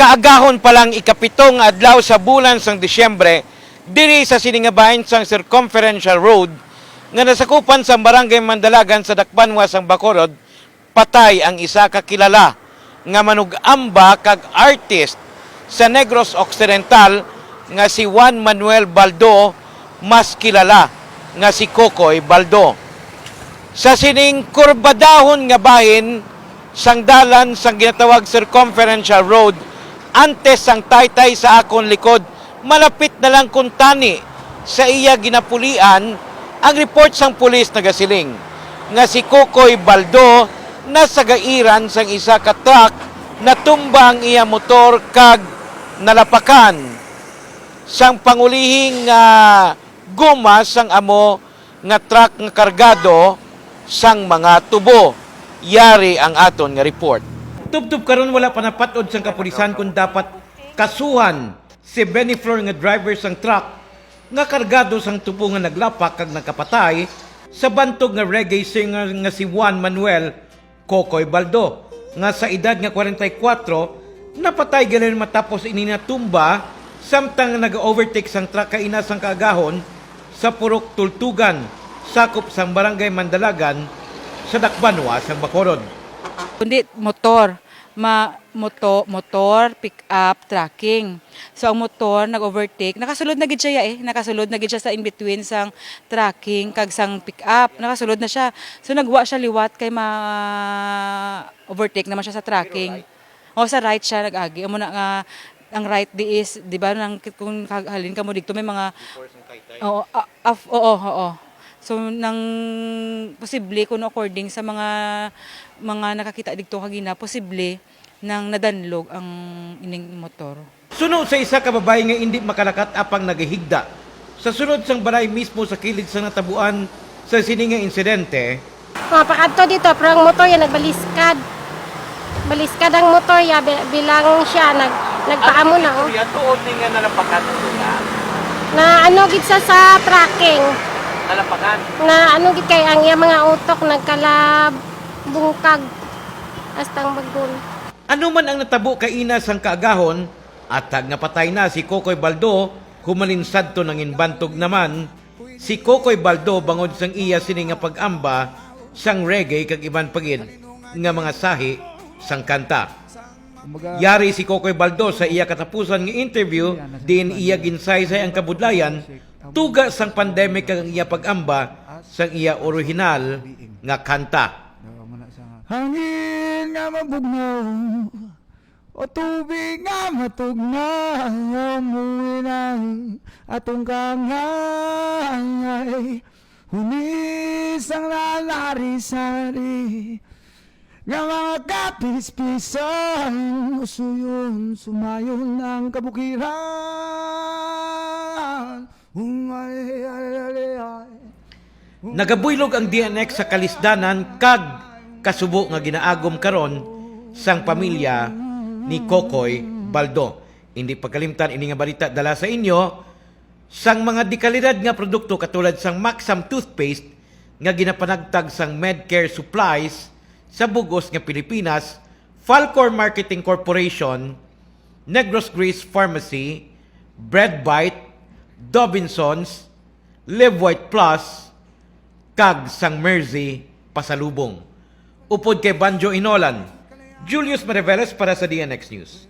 Kaagahon pa lang ikapitong adlaw sa bulan sang Disyembre, diri sa siningabahin sang Circumferential Road, nga nasakupan sa barangay Mandalagan sa Dakbanwa sang Bacolod, patay ang isa ka kilala nga manugamba kag artist sa Negros Occidental nga si Juan Manuel Baldo, mas kilala nga si Kokoy Baldo. Sa sining kurbadahon nga bahin, sang dalan sang ginatawag circumferential road, antes sang taytay sa akon likod, malapit na lang kuntani sa iya ginapulian ang report sang pulis nagasiling nga si Kokoy Baldo nasa gairan sang isa ka truck natumba ang iya motor kag nalapakan sang pangulihing nga guma sang amo nga truck nga kargado sang mga tubo. Yari ang aton nga report. Tubtub karon wala pa napatod sang kapulisan kung dapat kasuhan si Beniflor nga driver sang truck nga kargado sang tubo nga naglapak kag nakapatay sa bantog nga reggae singer nga si Juan Manuel Kokoy Baldo nga sa edad nga 44 napatay ganin matapos ininatumba samtang nag-overtake sang truck kaina sang kaagahon sa Purok Tultugan sakop sang barangay Mandalagan sa Dakbanwa sang Bacolod. Kundi motor, ma moto, motor, pick up, tracking. So ang motor nag-overtake, nakasulod na gid siya eh, nakasulod na gid siya sa in between sang tracking kag sang pick up, nakasulod na siya. So nagwa siya liwat kay ma overtake naman siya sa tracking. O sa right siya nag-agi. Amo na nga ang right di is, di ba, nang, kung halin ka mo dito, may mga, oo, oo, oo. So nang posible kuno according sa mga mga nakakita dito kagina posible nang nadanlog ang ining motor. Sunod sa isa ka babae nga hindi makalakat apang nagihigda. Sa sunod sang balay mismo sa kilid sa natabuan sa sininga insidente, Mga pakadto dito, pero ang motor yan nagbaliskad. Baliskad ang motor ya bi- bilang siya nag nagpaamo na oh. tuod ni nga nalapakan nga. Na ano gid sa sa tracking. Nalapakan. Na ano gid kay ang iya mga utok nagkalab bungkag astang bagol. Ano man ang natabo kay ina sang kaagahon at tag napatay na si Kokoy Baldo, humalin sadto nang inbantog naman si Kokoy Baldo bangod sang iya sini nga pag-amba sang reggae kag iban pagid nga mga sahi sang kanta. Yari si Kokoy Baldo sa iya katapusan nga interview din iya ginsaysay ang kabudlayan tuga sang pandemic kag ang iya pag-amba sang iya original nga kanta. Hangin nga mabugnaw O tubig nga matugnaw Umuwi ng atong kangay Hunis ang lalari-sari Nga mga kapis-pisan Usuyon, sumayon ng kabukiran Nagabuylog ang DNX sa kalisdanan kag kasubo nga ginaagom karon sang pamilya ni Kokoy Baldo. Hindi pagkalimtan ini nga balita dala sa inyo sang mga dikalidad nga produkto katulad sang Maxam toothpaste nga ginapanagtag sang Medcare Supplies sa bugos nga Pilipinas, Falcor Marketing Corporation, Negros Grace Pharmacy, Bread Bite, Dobinsons, Live White Plus, kag sang Mersey pasalubong. Upod kay Banjo Inolan, Julius Mariveles para sa DNX News.